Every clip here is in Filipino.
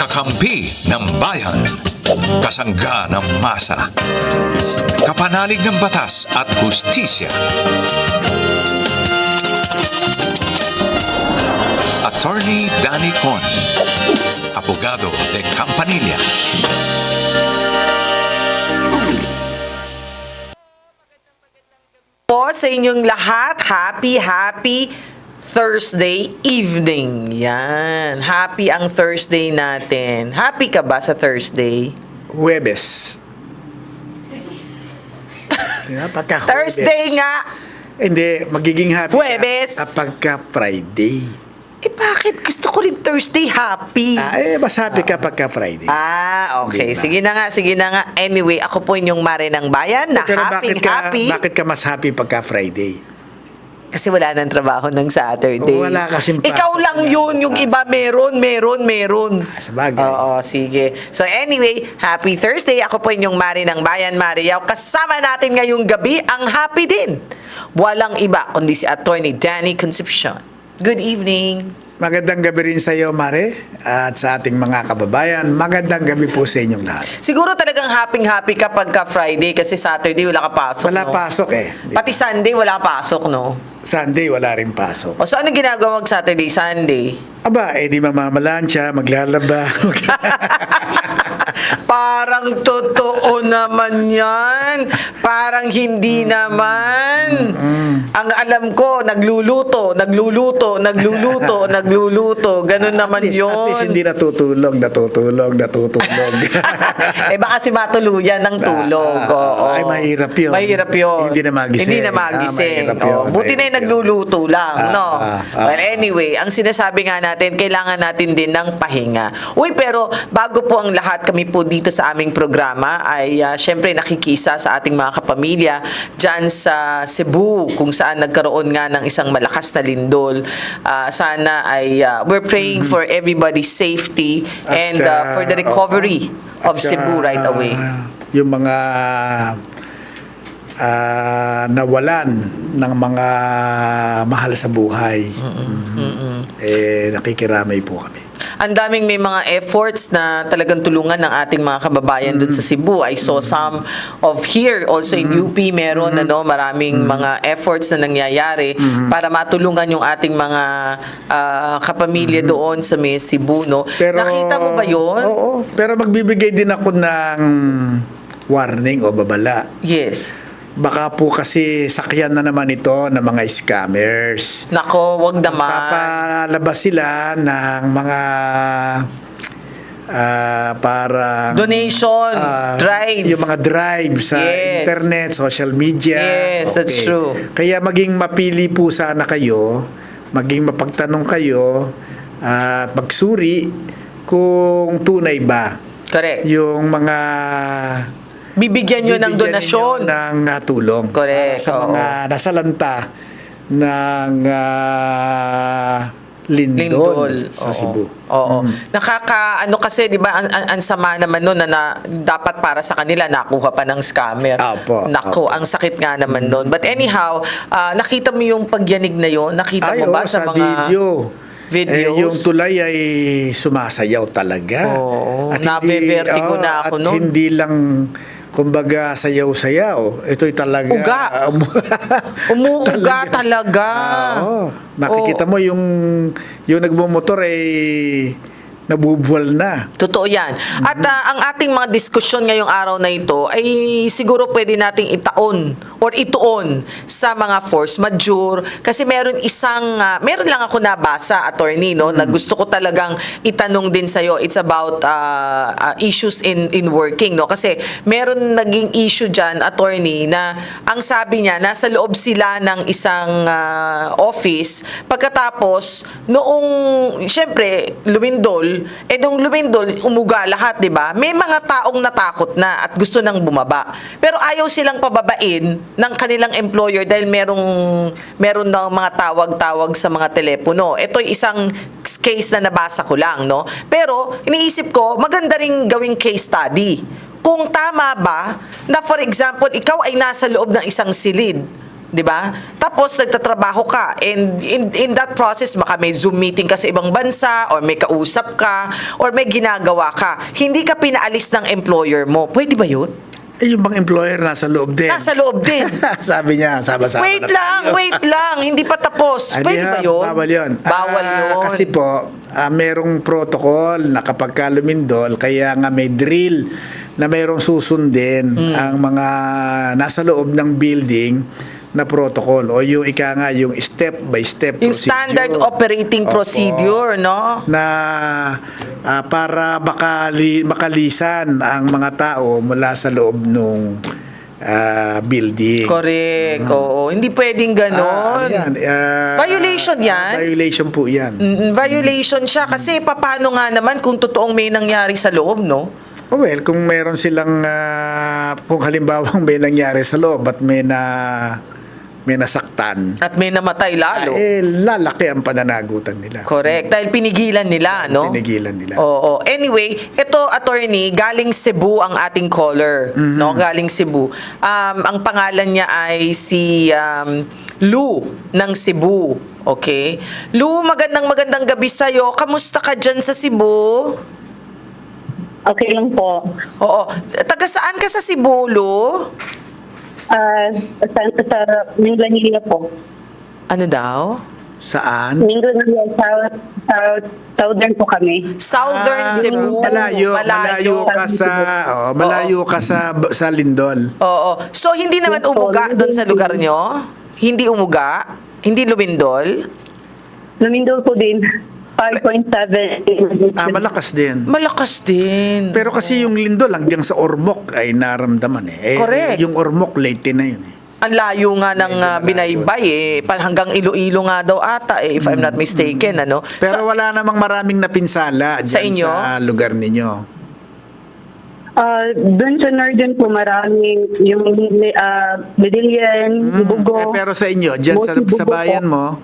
Kakampi ng bayan. Kasangga ng masa. Kapanalig ng batas at hustisya. Attorney Danny Con. Abogado de Campanilla. po sa inyong lahat. Happy, happy Thursday evening. Yan. Happy ang Thursday natin. Happy ka ba sa Thursday? Huwebes. Diba? Pagka Huwebes. Thursday nga. Hindi, magiging happy Huwebes. ka kapag ka Friday. Eh bakit? Gusto ko rin Thursday happy. Ah, eh, mas happy ka Friday. Ah, okay. Hindi ba? Sige na nga, sige na nga. Anyway, ako po yung Mare ng Bayan na Pero happy, bakit ka, happy. bakit ka mas happy pagka Friday? Kasi wala nang trabaho ng Saturday. Wala kasing pasok Ikaw lang yun, yung iba meron, meron, meron. Ah, sabagay. Oo, sige. So anyway, happy Thursday. Ako po yung Mari ng Bayan, Mariaw. Kasama natin ngayong gabi ang happy din. Walang iba kundi si Attorney Danny Concepcion. Good evening. Magandang gabi rin sa iyo, Mare, at sa ating mga kababayan. Magandang gabi po sa inyong lahat. Siguro talagang happy-happy kapag ka Friday kasi Saturday wala ka pasok, Wala no? pasok eh. Di Pati Sunday wala pasok, no? Sunday, wala rin pasok. O so ano ginagawa mag Saturday, Sunday? Aba, eh di mamamalansya, maglalaba. Parang totoo naman yan. Parang hindi naman. Ang alam ko, nagluluto, nagluluto, nagluluto, nagluluto. Ganun naman at, least, at least yun. hindi natutulog, natutulog, natutulog. eh baka si matuluyan ng tulog. Ah, ah, Oo. ay, mahirap yun. Mahirap yun. Hindi na magising. Hindi na Ah, magising. yun, Oo. Buti na yung yun. nagluluto lang, Ah, no? ah, ah. Well, anyway, ang sinasabi nga natin, kailangan natin din ng pahinga. Uy, pero bago po ang lahat kami po dito sa aming programa ay ah, syempre nakikisa sa ating mga kapamilya dyan sa Cebu kung saan nagkaroon nga ng isang malakas na lindol. Ah, sana ay ah, we're praying for everybody's safety At, and ah, for the recovery oo. of At, Cebu right away. Yung mga ah, nawalan ng mga mahal sa buhay. Mm. Eh, nakikiramay po kami. Ang daming may mga efforts na talagang tulungan ng ating mga kababayan dun sa Cebu. I saw some of here also in UP meron ano maraming mga efforts na nangyayari para matulungan yung ating mga ah, kapamilya doon sa may Cebu no. Nakita mo ba 'yon? Oo. Pero magbibigay din ako ng warning o babala. Yes. Baka po kasi sakyan na naman ito ng mga scammers. Nako, wag naman. Papalabas sila ng mga ah parang Donation, ah, drive. Yung mga drive sa Yes. internet, social media. Yes, that's true. Kaya maging mapili po sana kayo, maging mapagtanong kayo at magsuri kung tunay ba Correct. yung mga Bibigyan nyo ng donasyon. ng ah, tulong Correct, sa oo. mga nasalanta ng ah, lindol, Lindol sa Oo. Cebu. Oo. Nakaka ano kasi 'di ba ang, ang, ang sama naman noon na, na dapat para sa kanila nakuha pa ng scammer. Apo, Nako, apo. ang sakit nga naman noon. But anyhow, ah, nakita mo yung pagyanig na yon? Nakita Ay, mo ba oo, sa, sa, mga video. videos? Eh, yung tulay ay sumasayaw talaga. Oo, At nabe-vertigo oo, na ako at nun. hindi lang kumbaga sayaw-sayaw. Ito'y talaga... Uga. Umuuga talaga. Oo. Makikita mo yung yung nagmumotor ay nabubuwal na. Totoo yan. At ah, ang ating mga diskusyon ngayong araw na ito ay siguro pwede nating itaon or ituon sa mga force majeure kasi meron isang, ah, meron lang ako nabasa, attorney, no, na gusto ko talagang itanong din sa'yo. It's about ah, ah, issues in, in working, no? Kasi meron naging issue dyan, attorney, na ang sabi niya, nasa loob sila ng isang ah, office pagkatapos noong, syempre, lumindol, eh nung lumindol, umuga lahat, di ba? May mga taong natakot na at gusto nang bumaba. Pero ayaw silang pababain ng kanilang employer dahil merong meron ng mga tawag-tawag sa mga telepono. Ito isang case na nabasa ko lang, no? Pero iniisip ko, maganda ring gawing case study. Kung tama ba na for example, ikaw ay nasa loob ng isang silid 'di ba? Tapos nagtatrabaho ka and in in that process baka may Zoom meeting ka sa ibang bansa or may kausap ka or may ginagawa ka. Hindi ka pinaalis ng employer mo. Pwede ba 'yun? Eh, yung bang employer nasa loob din. Nasa loob din. Sabi niya, sama-sama Wait na lang, tayo. wait lang. Hindi pa tapos. Ay, Pwede ba yun? Bawal yun. Bawal Ah, yun. Kasi po, ah, merong protocol na kapag ka lumindol, kaya nga may drill na merong susundin Hmm. ang mga nasa loob ng building na protocol o yung ika nga yung step by step yung procedure. standard operating Opo. procedure, no? na ah, para makali, makalisan ang mga tao mula sa loob nung ah, building. Correct. Oo. Hindi pwedeng ganon. Ah, yan, ah, Violation yan? Violation po yan. Mm, Violation siya kasi paano nga naman kung totoong may nangyari sa loob, no? Oh, well, kung meron silang ah, kung halimbawa may nangyari sa loob at may na may nasaktan, At may namatay lalo. eh lalaki ang pananagutan nila. Correct. Dahil pinigilan nila, no? Pinigilan nila. Oo. Anyway, ito attorney, galing Cebu ang ating caller, Mhm. no? Galing Cebu. Um, ang pangalan niya ay si um, Lou ng Cebu. Okay? Lou, magandang magandang gabi sa'yo. Kamusta ka dyan sa Cebu? Okay lang po. Oo. Taga saan ka sa Cebu, Lou? Ah, sa, sa Minglanilla po. Ano daw? Saan? Minglanilla, South, South, Southern po kami. Southern Ah, Cebu. Malayo, malayo ka sa oh, malayo ka sa sa Lindol. Oo. So, hindi naman umuga doon sa lugar nyo? Hindi umuga? Hindi lumindol? Lumindol po din. 5.7. Ah, malakas din. Malakas din. Pero kasi yung Lindol hanggang sa Ormoc ay naramdaman eh. eh Correct. Yung Ormoc late na yun eh. Ang layo nga ng Medyo uh, malayo. binaybay eh. Pa- Hanggang Iloilo nga daw ata eh, if I'm not mistaken. Ano? Pero So, wala namang maraming napinsala Sa dyan inyo? sa lugar ninyo. Ah, doon sa Northern po maraming yung uh, Medellin, Mm, Bugo. eh, pero sa inyo, dyan sa, Bugo sa po. bayan mo,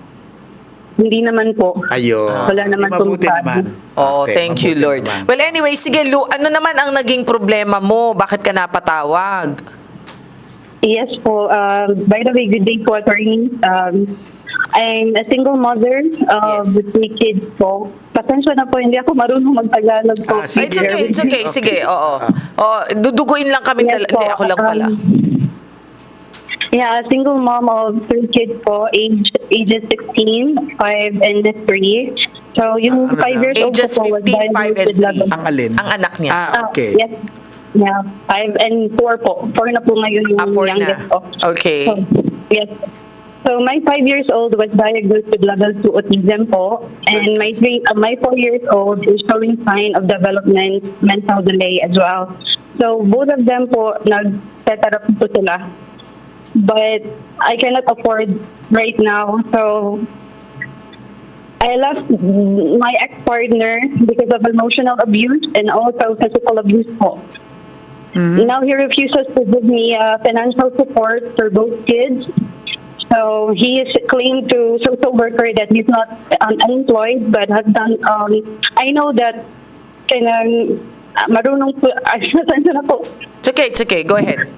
Hindi naman po. ayo. Wala naman Eh, mabuti pong naman. Oh, Okay, thank you, mabuti Lord. naman. Well, anyway, sige, Lu, ano naman ang naging problema mo? Bakit ka napatawag? Yes po. Um, by the way, good day po, attorney. Um, I'm a single mother uh, Yes. with three kids po. Pasensya na po, hindi ako marunong mag-Tagalog po. Ah, sige. It's okay, it's okay. Okay. Sige, oo. Oh, duduguin lang kami. Yes dala- po, Hindi, ako lang pala. Yeah, a single mom of three kids po, age ages 16, 5, and 3. So, yung Ah, ano 5 daw? years old Ages po was 15, 5, and diagnosed with 3. level- Ang alin? Ang anak niya. Ah, Ah, okay. Yes. Yeah, 5 and 4 po. 4 na po ngayon yung Ah, four na. youngest po. Okay. So, yes. So my 5 years old was diagnosed with level 2 autism po. And my three, uh, my 4 years old is showing sign of development mental delay as well. So both of them po, nag-therapy po sila. But I cannot afford right now. So I left my ex-partner because of emotional abuse and also physical abuse po. Now he refuses to give me uh, financial support for both kids. So he is claimed to social worker that he's not um, unemployed but has done. Um, I know that kanang uh, marunong po. Ay, nasaan na po. It's okay, it's okay. Go ahead.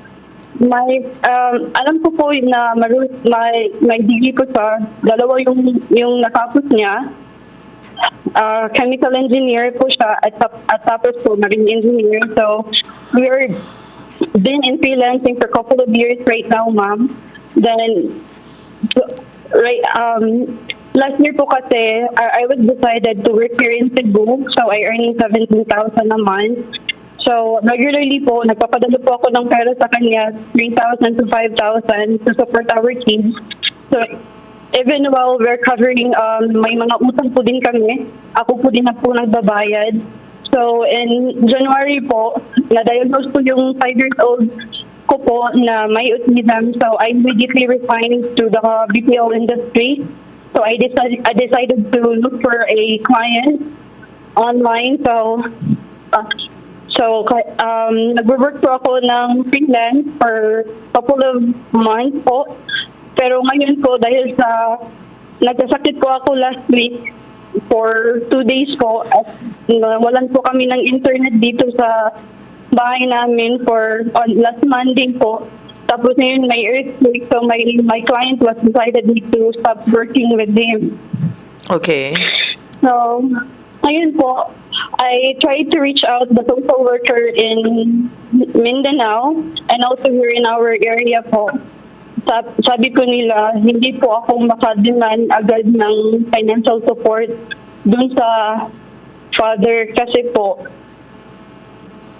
May um, alam ko po na maru may may degree po sa dalawa yung yung natapos niya. Uh, chemical engineer po siya at, at tapos po marine engineer. So we're been in freelancing for a couple of years right now, ma'am. Then right um last year po kasi I, I was decided to work here in Cebu so I earning 17,000 a month so regularly po nagpapadala po ako ng pera sa kanya 3,000 to 5,000 to support our kids so even while we're covering um may mga utang po din kami ako po din na po nagbabayad So, in January po, na-diagnose po yung 5 years old ko po na may autism. So, I immediately resigned to the BPO industry. So, I decided, I decided to look for a client online. So, uh, so um, nag-work po ako ng freelance for couple of months po. Pero ngayon po, dahil sa nagkasakit po ako last week, for two days po at walan po kami ng internet dito sa bahay namin for on last Monday po Tapos ngayon may earthquake, so my, my client was decided me to stop working with him. Okay. So, ngayon po, I tried to reach out the social worker in Mindanao and also here in our area po. Sab- Sabi ko nila, hindi po ako makademand agad ng financial support dun sa father kasi po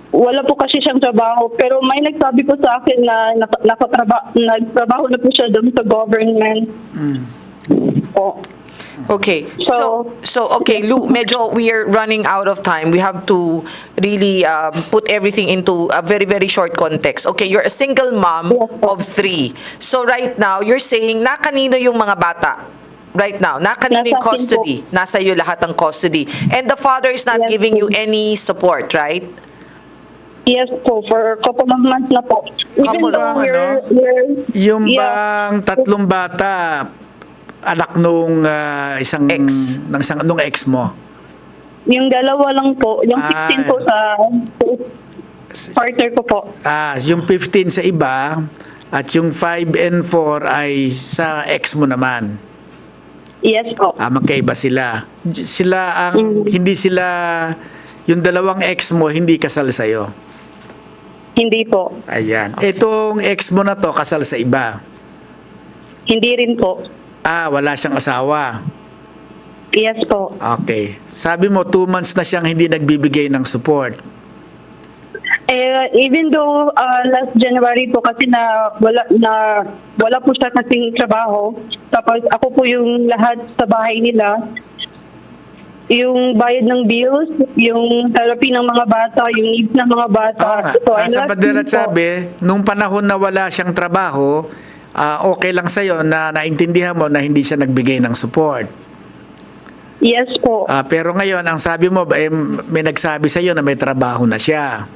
wala po kasi siyang trabaho pero may nagsabi po sa akin na nak- nakatraba- nagtrabaho na po siya dun sa government po. Okay. So, So- so okay, Lou, medyo we are running out of time. We have to really um, put everything into a very, very short context. Okay, you're a single mom Yes, po. of three. So right now, you're saying, na kanino yung mga bata? Right now, na kanino Nasa yung akin po. custody? Nasa iyo lahat ng custody. And the father is not Yes, giving po. you any support, right? Yes po, for a couple of months na po. Couple Even of though we're, ano? we're, Yung yeah, bang tatlong bata, anak nung ah, isang Ex. ng isang nung ex mo. yung dalawa lang po, yung 15 Ah. po sa partner ko po. Ah, yung 15 sa iba at yung 5 and 4 ay sa ex mo naman. Yes po. Ah, magkaiba sila. J- Sila ang hindi sila yung dalawang ex mo hindi kasal sa Hindi po. Ayan. Itong ex mo na to kasal sa iba. Hindi rin po. Ah, wala siyang asawa. Yes po. Okay. Sabi mo, two months na siyang hindi nagbibigay ng support. Eh, even though uh, last January po kasi na wala na wala po siya kasing trabaho. Tapos ako po yung lahat sa bahay nila. Yung bayad ng bills, yung therapy ng mga bata, yung needs ng mga bata. Ah, So, ah, sa po. sabi, nung panahon na wala siyang trabaho, ah, okay lang sa'yo na naintindihan mo na hindi siya nagbigay ng support. Yes po. Ah, pero ngayon, ang sabi mo, eh, may nagsabi sa'yo na may trabaho na siya.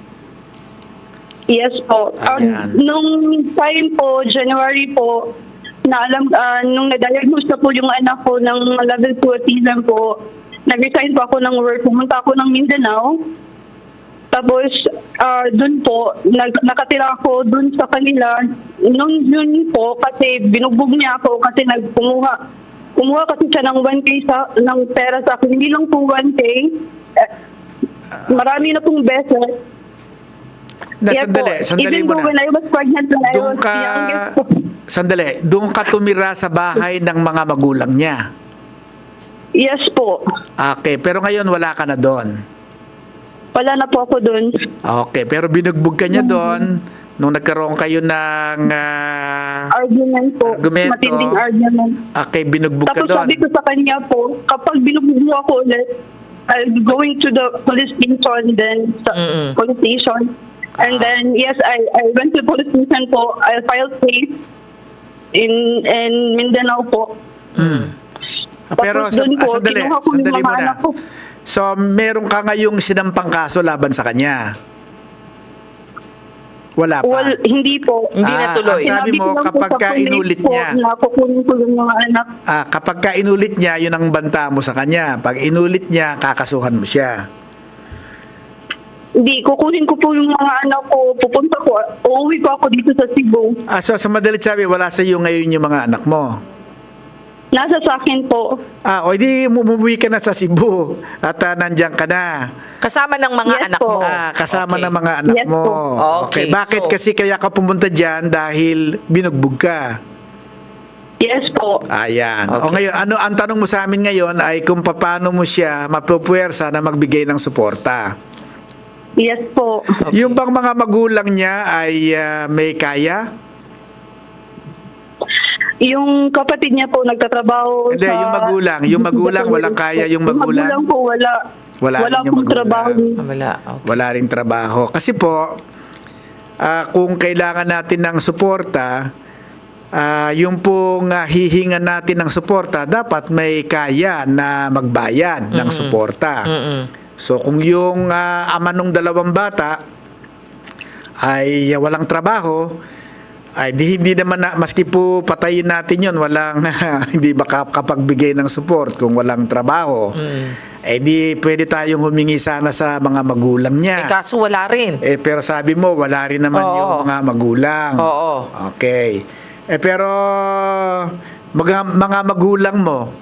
Yes po. Um, Ayan. nung time po, January po, na alam, ah, nung na-diagnose na po yung anak ko ng level 2 autism po, nag-resign po ako ng work, pumunta ako ng Mindanao. Tapos, ah, dun po, nag, nakatira ako dun sa kanila. Nung June po, kasi binugbog niya ako kasi nagkumuha. Kumuha kasi siya ng 1K sa, ng pera sa akin. Hindi lang po 1K. Eh, marami na pong beses. Na, Yeah sandali, po. sandali Even mo na. I was pregnant when I Doon was ka, youngest sandali, doon ka tumira sa bahay ng mga magulang niya. Yes po. Okay, pero ngayon wala ka na doon. Wala na po ako dun. Okay, pero binugbog ka niya doon nung nagkaroon kayo ng ah, Argument po. Argumento. Matinding argument. okay, binugbog ka Tapos doon. sabi ko sa kanya po, kapag binugbog mo ako ulit, I'll be going to the police station, then sa police station. And Ah. then, yes, I, I went to police station po. I filed case in, in Mindanao po. Ah, Pero Tapos sa, ah, po, sandali, kinuha ko yung sandali mga mo na. anak ko. So, meron ka ngayong sinampang kaso laban sa kanya. Wala pa. Well, hindi po. Hindi Ah, natuloy. ang sabi mo, kapag ka inulit po niya. Na kukunin ko yung mga anak. Ah, kapag ka inulit niya, yun ang banta mo sa kanya. Pag inulit niya, kakasuhan mo siya. Hindi, kukunin ko po yung mga anak ko. Pupunta ko. Uuwi ko ako dito sa Cebu. Ah, so sa madalit sabi, wala sa iyo ngayon yung mga anak mo. Nasa sa akin po. Ah, o hindi umuwi ka na sa Cebu at ah, nandiyan ka na. Kasama ng mga Yes anak po. mo. Ah, kasama Okay. ng mga anak Yes mo. po. Okay, Bakit so- kasi kaya ka pumunta diyan dahil binugbog ka? Yes po. Ayan. O Okay. ngayon, ano ang tanong mo sa amin ngayon ay kung paano mo siya mapupuwersa na magbigay ng suporta. Yes po. Yung bang mga magulang niya ay ah, may kaya? Yung kapatid niya po nagtatrabaho Hindi, sa... yung magulang. Yung magulang, walang kaya yung magulang? Yung magulang po, wala. Wala rin yung pong magulang. trabaho. Ah, Wala. Okay. wala ring trabaho. Kasi po, ah, kung kailangan natin ng suporta, ah, yung pong ah, hihingan natin ng suporta, dapat may kaya na magbayad ng suporta. So kung yung ah, ama ng dalawang bata ay ah, walang trabaho, ay di, hindi naman na, maski po patayin natin yon walang hindi ba kapagbigay ng support kung walang trabaho. Eh di pwede tayong humingi sana sa mga magulang Eh, niya. kaso wala rin. Eh pero sabi mo wala rin naman Oo. yung mga magulang. Oo. Okay. Eh pero mga, mga magulang mo,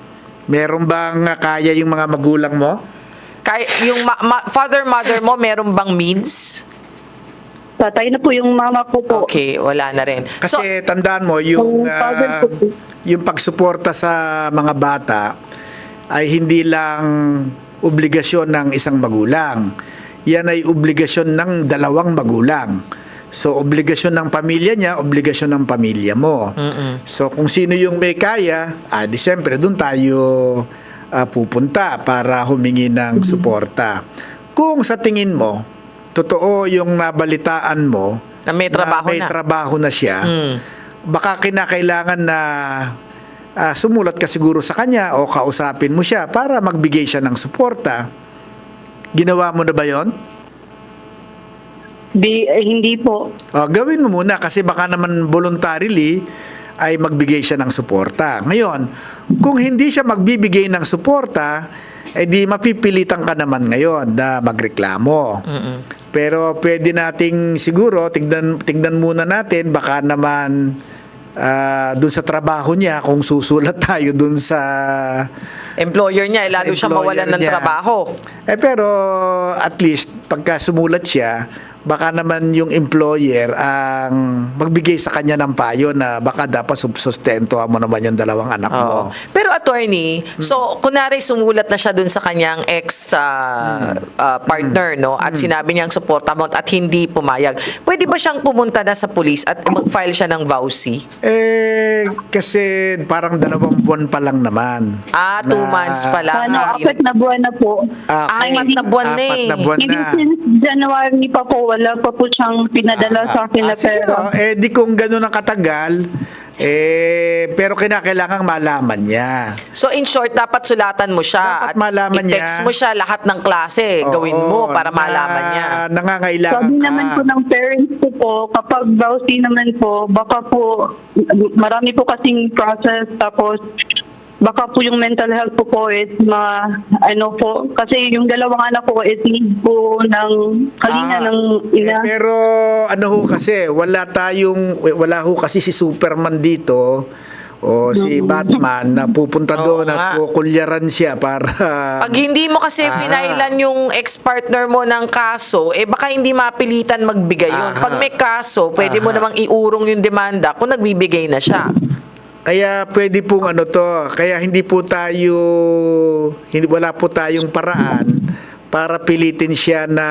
meron bang kaya yung mga magulang mo? Kay, yung ma- ma- father, mother mo, meron bang means? Patay na po yung mama ko po. Okay, wala na rin. Kasi So, tandaan mo yung po. yung pagsuporta sa mga bata ay hindi lang obligasyon ng isang magulang. Yan ay obligasyon ng dalawang magulang. So obligasyon ng pamilya niya, obligasyon ng pamilya mo. So kung sino yung may kaya, ah di siyempre doon tayo ah, pupunta para humingi ng suporta. Kung sa tingin mo, totoo yung nabalitaan mo Na may trabaho may na. trabaho na siya, Mm. baka kinakailangan na ah, sumulat ka siguro sa kanya o kausapin mo siya para magbigay siya ng suporta. Ginawa mo na ba yon? Di, eh, hindi po. O, gawin mo muna kasi baka naman voluntarily ay magbigay siya ng suporta. Ngayon, kung hindi siya magbibigay ng suporta, eh di mapipilitan ka naman ngayon na magreklamo. Pero pwede nating siguro tignan tignan muna natin baka naman ah, dun sa trabaho niya kung susulat tayo dun sa employer niya, eh, lalo siya mawalan ng niya. trabaho. Eh pero at least pagka sumulat siya, baka naman yung employer ang magbigay sa kanya ng payo na baka dapat sustento mo naman yung dalawang anak Oo. mo. Pero attorney, Hmm. so kunari sumulat na siya dun sa kanyang ex ah, Hmm. ah, partner no at sinabi niyang support amount at hindi pumayag. Pwede ba siyang pumunta na sa police at mag-file siya ng vowsy? Eh kasi parang dalawang buwan pa lang naman. Ah, two Na- months pa lang. Ano, apat na buwan na po. Ah, Ay, apat na buwan na Apat eh. na buwan na. since January pa po, wala pa po siyang pinadala sa akin na Ah, sige, pera. oh, eh di kung gano'n ang katagal, eh, pero kinakailangan malaman niya. So in short, dapat sulatan mo siya Dapat malaman niya. i-text mo siya lahat ng klase. gawin mo Oo, para na malaman niya. Nangangailangan Sabi ka. naman po ng parents ko po, kapag bawsi naman po, baka po, marami po kasing process, tapos baka po yung mental health po po is ma, ano po, kasi yung dalawang anak ko is need po ng kalinga Ah, ng ina. eh, pero ano ho kasi, wala tayong, wala ho kasi si Superman dito o si Batman na pupunta Oo doon nga. at kukulyaran siya para... Pag hindi mo kasi Ah. finailan yung ex-partner mo ng kaso, eh baka hindi mapilitan magbigay yun. Aha. Pag may kaso, pwede mo Aha. namang iurong yung demanda kung nagbibigay na siya. Kaya pwede pong ano to, kaya hindi po tayo, hindi, wala po tayong paraan para pilitin siya na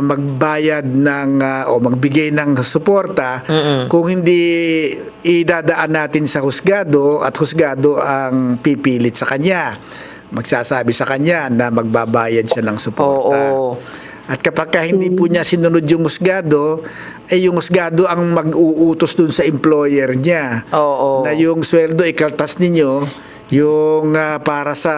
magbayad ng ah, o magbigay ng suporta kung hindi idadaan natin sa husgado at husgado ang pipilit sa kanya. Magsasabi sa kanya na magbabayad siya ng suporta. Oo. At kapag ka hindi po niya sinunod yung husgado, eh yung husgado ang mag-uutos dun sa employer niya. Oo. Na yung sweldo ikaltas ninyo yung ah, para sa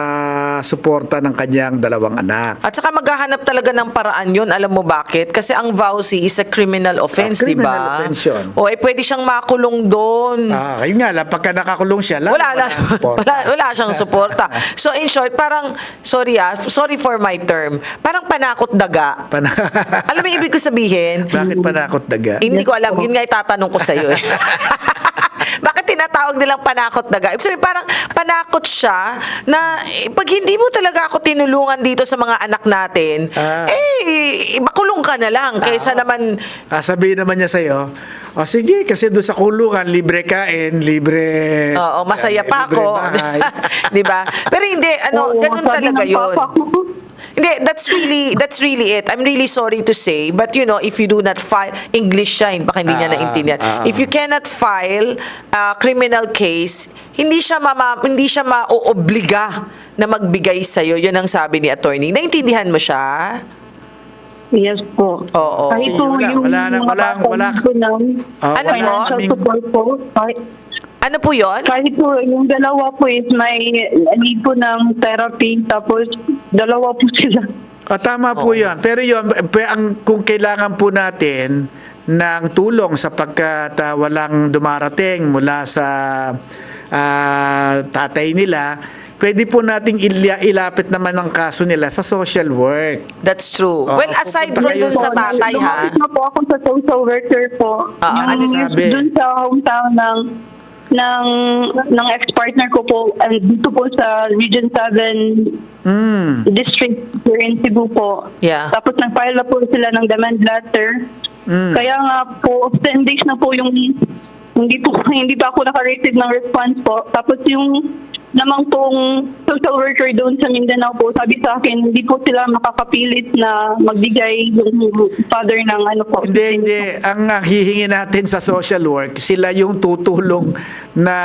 suporta ng kanyang dalawang anak. At saka maghahanap talaga ng paraan yun. Alam mo bakit? Kasi ang vowsy is a criminal offense, Ah, di criminal ba? offense yun. O eh pwede siyang makulong doon. Ah, yun nga lang, pagka nakakulong siya, lalo wala, wala wala, wala, wala siyang suporta. So in short, parang, sorry ah, sorry for my term, parang panakot daga. Pana- Alam mo yung ibig ko sabihin? Bakit panakot daga? Hindi ko alam. Yun nga itatanong ko sa'yo eh. Bakit tinatawag nilang panakot daga? Ibig sabihin, parang panakot siya na eh, pag hindi mo talaga ako tinulungan dito sa mga anak natin, Ah. eh, makulong ka na lang kaysa naman Ah, sabihin naman niya sa'yo, o sige, kasi doon sa kulungan, libre kain, libre... Oo, masaya eh, pa libre ako. bahay. 'Di ba? Pero hindi ano, Oo, ganun sabi talaga ng 'yon. papa ko, Hindi, that's really that's really it. I'm really sorry to say, but you know, if you do not file English siya, baka hindi niya Ah, naintindihan. ah, ah. if you cannot file a criminal case, hindi siya mama, hindi siya maoobliga na magbigay sa iyo. 'Yun ang sabi ni attorney. Naintindihan mo siya? Yes po. Oo. Kahit po wala- yung wala na- mga wala- bata wala- ng Ah, Ano wala po? financial kaming- support po, kahit, Ano po 'yon? kahit po yung dalawa po is may need po ng therapy, tapos dalawa po sila. Ah, tama po yan. Pero yun, pe- ang, kung kailangan po natin ng tulong sapagkat ah, walang dumarating mula sa ah, tatay nila, pwede po nating ila- ilapit naman ang kaso nila sa social work. That's true. Oo, well, aside pupunta from kayo dun sa sa- tatay, ha? Lumapit na po ako sa social worker po. Ah, yung, ano sabi? Dun sa hometown ng ng ng ex-partner ko po and dito po sa Region 7 Mm. district here in Cebu po. Yeah. Tapos nag-file na po sila ng demand letter. Mm. Kaya nga po, 10 days na po yung hindi po hindi pa ako naka-receive ng response po. Tapos yung namang pong social worker doon sa Mindanao po, sabi sa akin, hindi po sila makakapilit na magbigay yung father ng ano po. Hindi, hindi. Ang ang hihingi natin sa social work, sila yung tutulong na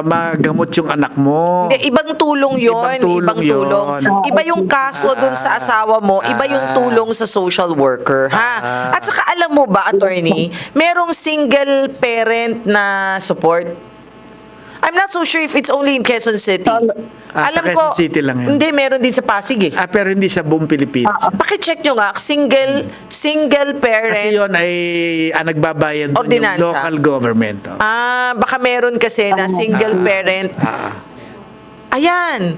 magamot yung anak mo. Hindi, ibang tulong yon Ibang tulong yun. Iba yung kaso dun sa asawa mo, iba yung Ah. tulong sa social worker, ha? At saka alam mo ba, attorney, merong single parent na support? I'm not so sure if it's only in Quezon City. Ah, sa Quezon City lang yun. Hindi, meron din sa Pasig eh. Ah, pero hindi sa buong Pilipinas. Pakicheck nyo nga, single, single Kasi parent. yon ay ah, nagbabayad doon yung Ordinansa. local government. oh. Ah, baka meron kasi na single parent. Ah, Ayan.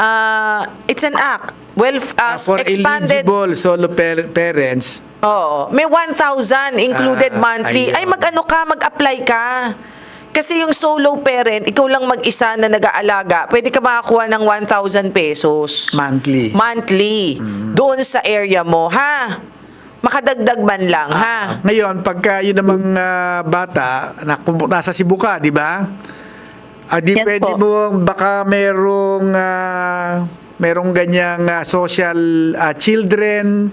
Ah, it's an act. Well, uh, ah, for expanded. eligible solo par- parents, Oo. May 1,000 included Ah, monthly. Ay, ayun. mag-ano ka, mag-apply ka. Kasi yung solo parent, ikaw lang mag-isa na nag-aalaga, pwede ka makakuha ng 1,000 pesos. monthly. Monthly. Doon sa area mo, ha? Makadagdag man lang, ha? Ngayon, pagka yun namang ah, bata, na, nasa Cebu ka, di ba? Ah, di Yes pwede po. mo, baka merong, ah, merong ganyang ah, social ah, children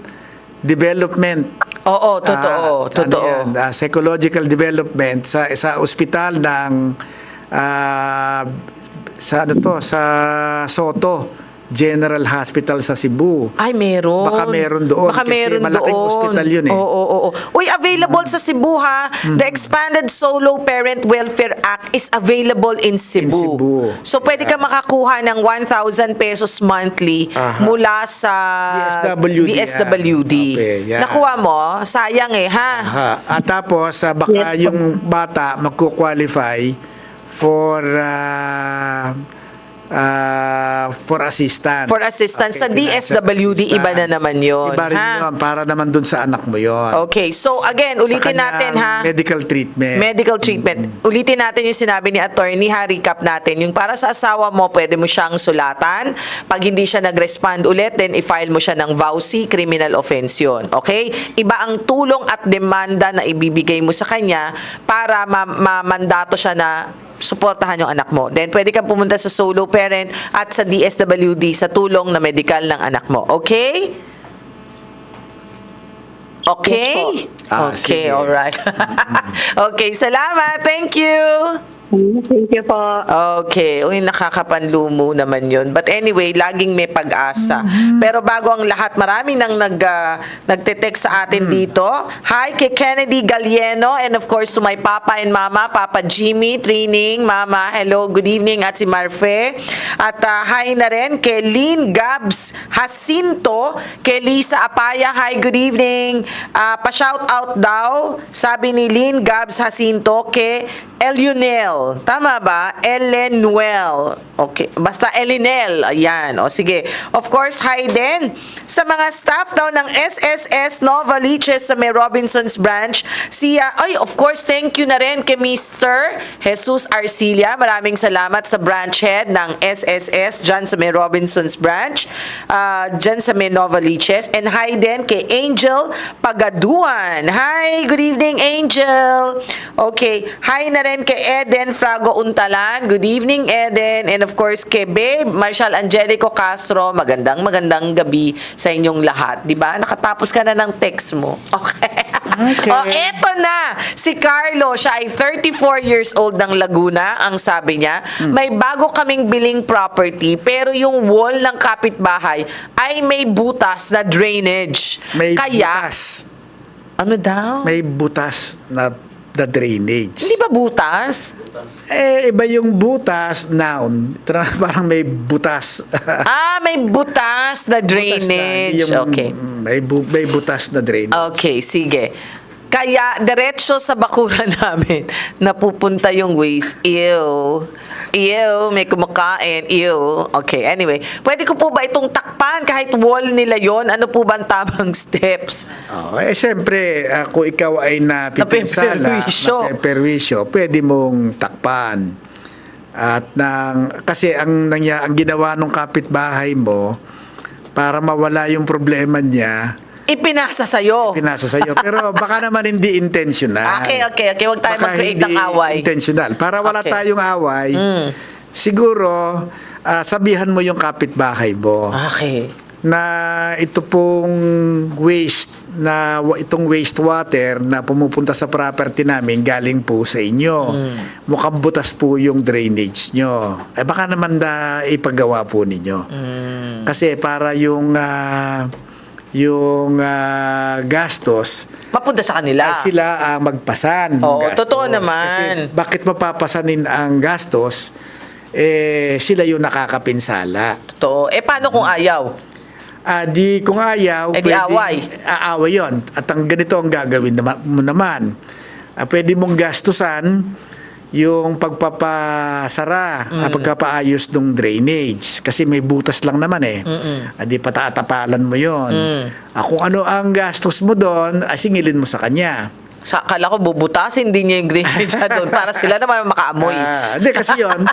development. Oo, Ah, totoo. totoo. Ano yan, ah, psychological development sa sa ospital ng ah, sa ano to sa Soto General Hospital sa Cebu. Ay, meron. Baka meron doon, Baka kasi meron malaking doon. hospital yun eh. Oo, oo, oo. Uy, available sa Cebu ha. The Expanded Solo Parent Welfare Act is available in Cebu. Cebu. So, pwede ka makakuha ng 1,000 pesos monthly Aha. mula sa DSWD. DSWD. Okay, yan. Nakuha mo? Sayang eh, ha? Aha. At tapos, ah, baka yung bata magko-qualify for ah, ah, for assistance. For assistance. Sa financial DSWD, iba na assistance. naman yun, Iba rin ha? yun. Para naman dun sa anak mo yun. Okay. So, again, Sa ulitin natin ha. Medical treatment. Medical treatment. Ulitin natin yung sinabi ni attorney, ha, recap natin. Yung para sa asawa mo, pwede mo siyang sulatan. Pag hindi siya nag-respond ulit, then i-file mo siya ng VAUSI, criminal offense yun. Okay? Iba ang tulong at demanda na ibibigay mo sa kanya para ma- mamandato siya na suportahan yung anak mo. Then, pwede kang pumunta sa solo parent at sa DSWD sa tulong na medical ng anak mo. Okay? Okay? Yes. Ah, okay, sige. alright. okay, salamat. Thank you. Thank you po. Okay. Uy, nakakapanlumo naman yun. But anyway, laging may pag-asa. Pero bago ang lahat, marami nang nag, ah, nagte-text sa atin dito. Hi kay Kennedy Galieno and of course to my papa and mama, Papa Jimmy, Trining, Mama, hello, good evening at si Marfe. At ah, hi na rin kay Lynn Gabs Jacinto, kay Lisa Apaya, hi, good evening. Ah, pa-shout out daw, sabi ni Lynn Gabs Jacinto, kay Elionel. Tama ba? Elenuel. Okay. Basta Elinel. Ayan. O sige. Of course, hi din sa mga staff daw ng SSS Nova Liches sa may Robinsons branch. Si, ah, ay, of course, thank you na rin kay Mr. Jesus Arcilia. Maraming salamat sa branch head ng SSS dyan sa may Robinsons branch. ah, dyan sa may Nova Liches. And hi din kay Angel Pagaduan. Hi, good evening, Angel. Okay. Hi na rin kay Eden Frago Untalan. Good evening, Eden. And of course, kay Babe Marshall Angelico Castro. Magandang magandang gabi sa inyong lahat. Di ba? Nakatapos ka na ng text mo. Okay. Okay. o, eto na. Si Carlo, siya ay 34 years old ng Laguna. Ang sabi niya, may bago kaming biling property pero yung wall ng kapitbahay ay may butas na drainage. May Kaya, butas. ano daw? May butas na the drainage. Hindi ba butas? Eh, iba yung butas, noun. Parang may butas. ah, may butas na Butas na, drainage. yung- okay. May, bu- may butas na drainage. Okay, sige. Kaya, diretso sa bakura namin, napupunta yung waste. Ew. Ew, may kumakain. Ew. Okay, anyway. Pwede ko po ba itong takpan kahit wall nila yon Ano po ba ang tamang steps? Oh, eh siyempre, ah, kung ikaw ay napipinsala, Napeperwisyo. napeperwisyo, pwede mong takpan. At nang kasi ang nangya, ang ginawa ng kapitbahay mo para mawala yung problema niya, Ipinasa sa'yo. pinasa sa Pero baka naman hindi intentional. Okay, okay, okay. Huwag tayo Baka mag-create ng hindi away. intentional. Para wala Okay. Mm. tayong away, siguro ah, sabihan mo yung kapitbahay mo Okay. na ito pong waste na wa- itong wastewater na pumupunta sa property namin galing po sa inyo. Mukhang butas po yung drainage nyo. Eh baka naman na ipagawa po ninyo. Kasi para yung ah, yung ah, gastos Mapunta sa kanila. ay sila ang magpasan. Oo, gastos. totoo naman. Kasi bakit mapapasanin ang gastos? Eh, sila yung nakakapinsala. Totoo. Eh, paano kung ayaw? Ah, di kung ayaw, Eh, di away. Aaway yun. At ang ganito ang gagawin naman, mo naman. Ah, pwede mong gastusan yung pagpapasara, Mm. ah, pagpapaayos ng drainage. Kasi may butas lang naman eh. Ah, di patatapalan mo yon. Mm. Ah, kung ano ang gastos mo doon, ah, singilin mo sa kanya. Sa akala ko bubutasin din niya yung drainage doon para sila naman makaamoy. Ah, hindi kasi yon.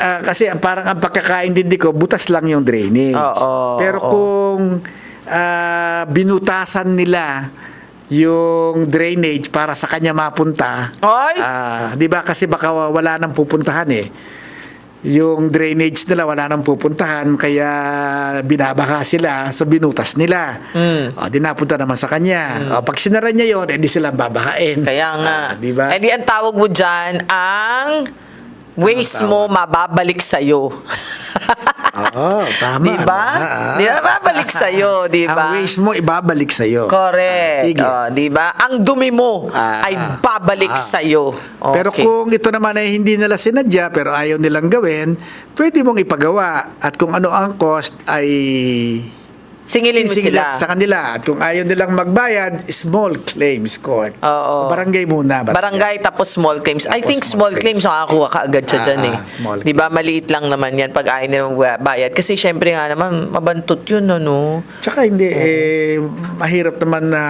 Ah, kasi ang- parang ang pagkakaintindi ko, butas lang yung drainage. Oo, Pero oo. kung ah, binutasan nila yung drainage para sa kanya mapunta, Ay! ah, 'di ba kasi baka wala nang pupuntahan eh. Yung drainage nila wala nang pupuntahan kaya binabaka sila so binutas nila. Mm. O, di napunta naman sa kanya. O, pag sinara niya yon, edi sila babahain. Kaya nga. Ah, 'di ba? Eh di ang tawag mo dyan, ang waste mo mababalik sa'yo. Oo, tama. Di ba? ah. Di ba? Babalik sa'yo, di ba? Ang waste mo, ibabalik sa'yo. Correct. Sige. Oh, di ba? Ang dumi mo Ah, ay babalik ah. sa'yo. Okay. Pero kung ito naman ay hindi nila sinadya pero ayaw nilang gawin, pwede mong ipagawa. At kung ano ang cost ay Singilin mo sila. sa kanila. At kung ayaw nilang magbayad, small claims court. Oo. O barangay muna. Barangay tapos small claims. I Tapos think small small claims claims. makakuha ka agad siya Ah, dyan eh. ah, small Di ba? Maliit lang naman yan pag ayaw nila magbayad. Kasi syempre nga naman, mabantot yun, ano? Tsaka hindi, eh, mahirap naman na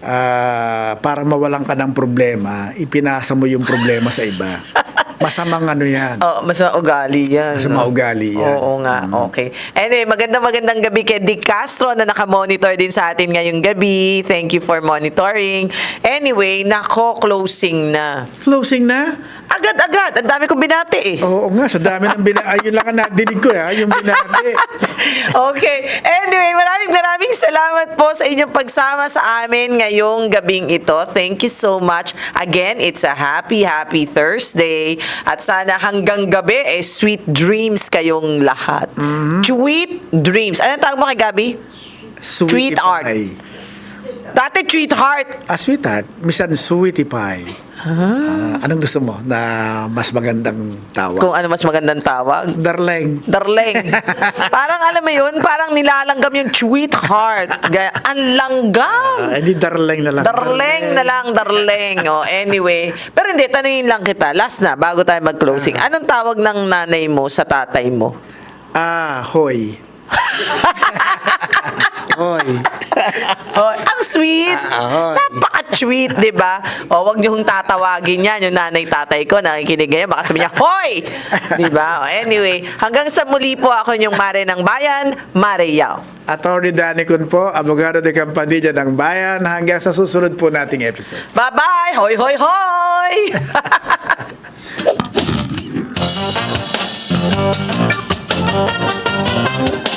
ah, para mawalan ka ng problema, ipinasa mo yung problema sa iba. Masamang ano yan. Oh, mas ugali yan. Masama ugali yan. Oo nga, okay. Anyway, magandang magandang gabi kay Dick Castro na nakamonitor din sa atin ngayong gabi. Thank you for monitoring. Anyway, nako, closing na. Closing na? Agad-agad, ang dami kong binati eh. Oo nga, sa dami ng bina... Ayun lang ang nadinig ko, ha? Yung binati. okay. Anyway, maraming maraming salamat po sa inyong pagsama sa amin ngayong gabing ito. Thank you so much. Again, it's a happy, happy Thursday. At sana hanggang gabi, eh, sweet dreams kayong lahat. Sweet dreams. Anong tawag mo kay Gabi? Street art. pie. Dati treat heart. Ah, sweetheart. Misan sweetie pie. Ah, anong gusto mo na mas magandang tawag? Kung ano mas magandang tawag. Darling. Darling. parang alam mo yun, parang nilalanggam yung sweet heart. Ga- Ang langgam. Ah, edi darling na lang. Darleng na lang, darleng. Oh, anyway. Pero hindi, tanungin lang kita. Last na, bago tayo mag-closing. Anong tawag ng nanay mo sa tatay mo? Ah, hoy. hoy. Oh, ang sweet. Ah, hoy. Napaka-sweet, di ba? O, wag niyo hong tatawagin yan, yung nanay-tatay ko, nakikinig ngayon, baka sabi niya, Hoy! Di ba? Anyway, hanggang sa muli po ako yung Mare ng Bayan, Mare Yao. Attorney Danny Kun po, abogado de Campanilla ng Bayan. Hanggang sa susunod po nating episode. Bye-bye! Hoy, hoy, hoy!